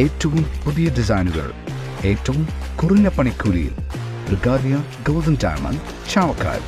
ഏറ്റവും പുതിയ ഡിസൈനുകൾ ഏറ്റവും കുറഞ്ഞ പണിക്കൂലിയിൽ. ബ്രിഗാദിയ ഗോൾഡൻ ഡയമണ്ട് ചാവക്കാട്.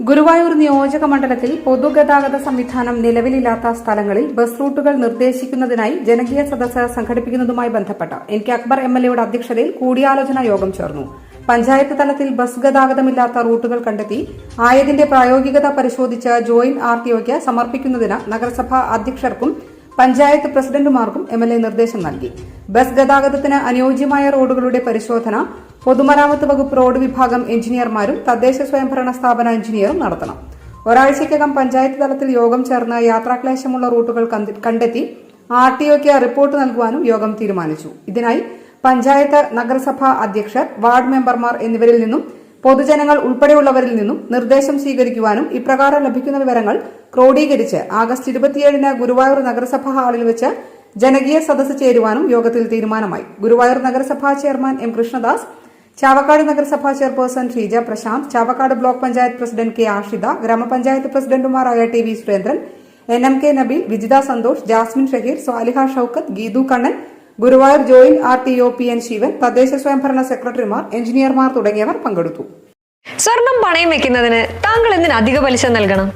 ഗുരുവായൂർ നിയോജക മണ്ഡലത്തിൽ പൊതുഗതാഗത സംവിധാനം നിലവിലില്ലാത്ത സ്ഥലങ്ങളിൽ ബസ് റൂട്ടുകൾ നിർദ്ദേശിക്കുന്നതിനായി ജനകീയ സദസ്സ് സംഘടിപ്പിക്കുന്നതുമായി ബന്ധപ്പെട്ട് N K Akbar M L എയുടെ അധ്യക്ഷതയിൽ കൂടിയാലോചനാ യോഗം ചേർന്നു. പഞ്ചായത്ത് തലത്തിൽ ബസ് ഗതാഗതമില്ലാത്ത റൂട്ടുകൾ കണ്ടെത്തി ആയതിന്റെ പ്രായോഗികത പരിശോധിച്ച് ജോയിന്റ് ആർ ടിഒക്ക് സമർപ്പിക്കുന്നതിന് നഗരസഭാ അധ്യക്ഷർക്കും പഞ്ചായത്ത് പ്രസിഡന്റുമാർക്കും എം എൽ എ നിർദ്ദേശം നൽകി. ബസ് ഗതാഗതത്തിന് അനുയോജ്യമായ റോഡുകളുടെ പരിശോധന പൊതുമരാമത്ത് വകുപ്പ് റോഡ് വിഭാഗം എഞ്ചിനീയർമാരും തദ്ദേശ സ്വയംഭരണ സ്ഥാപന എഞ്ചിനീയറും നടത്തണം. ഒരാഴ്ചയ്ക്കകം പഞ്ചായത്ത് തലത്തിൽ യോഗം ചേർന്ന് യാത്രാക്ലേശമുള്ള റൂട്ടുകൾ കണ്ടെത്തി ആർ ടി ഒക്ക് റിപ്പോർട്ട് നൽകുവാനും യോഗം തീരുമാനിച്ചു. ഇതിനായി പഞ്ചായത്ത് നഗരസഭാ അധ്യക്ഷർ വാർഡ് മെമ്പർമാർ എന്നിവരിൽ നിന്നും പൊതുജനങ്ങൾ ഉൾപ്പെടെയുള്ളവരിൽ നിന്നും നിർദ്ദേശം സ്വീകരിക്കുവാനും ഇപ്രകാരം ലഭിക്കുന്ന വിവരങ്ങൾ ക്രോഡീകരിച്ച് ആഗസ്റ്റ് ഇരുപത്തിയേഴിന് ഗുരുവായൂർ നഗരസഭാ ഹാളിൽ വെച്ച് ജനകീയ സദസ്സ് ചേരുവാനും യോഗത്തിൽ തീരുമാനമായി. ഗുരുവായൂർ നഗരസഭാ ചെയർമാൻ എം കൃഷ്ണദാസ് ചാവക്കാട് നഗരസഭാ chairperson Sheeja Prashanth Chavakkad block panchayat president K Ashitha ഗ്രാമപഞ്ചായത്ത് പ്രസിഡന്റുമാരായ T V Surendran N M K Nabeel Vijitha Santhosh Jasmin Shaheer Swaliha Shoukath Geethu Kannan Guruvayur joint R T O P N Sivan തദ്ദേശ സ്വയംഭരണ സെക്രട്ടറിമാർ എഞ്ചിനീയർമാർ തുടങ്ങിയവർ പങ്കെടുത്തു. സ്വർണം പണയം വെക്കുന്നതിന് താങ്കൾ എന്തിന് അധിക പലിശ നൽകണം?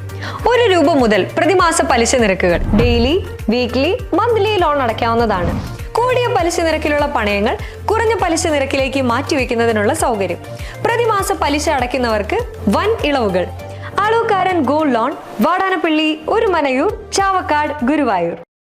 ഒരു രൂപ മുതൽ പ്രതിമാസ പലിശ നിരക്കുകൾ ഡെയിലി വീക്ക്ലി മന്ത്ലി ലോൺ അടയ്ക്കാവുന്നതാണ്. കൂടിയ പലിശ നിരക്കിലുള്ള പണയങ്ങൾ കുറഞ്ഞ പലിശ നിരക്കിലേക്ക് മാറ്റിവെക്കുന്നതിനുള്ള സൗകര്യം. പ്രതിമാസ പലിശ അടയ്ക്കുന്നവർക്ക് വൻ ഇളവുകൾ. അളവുകാരൻ ഗോൾഡ് ലോൺ വാടാനപ്പള്ളി ഒരു മനയൂർ ചാവക്കാട് ഗുരുവായൂർ.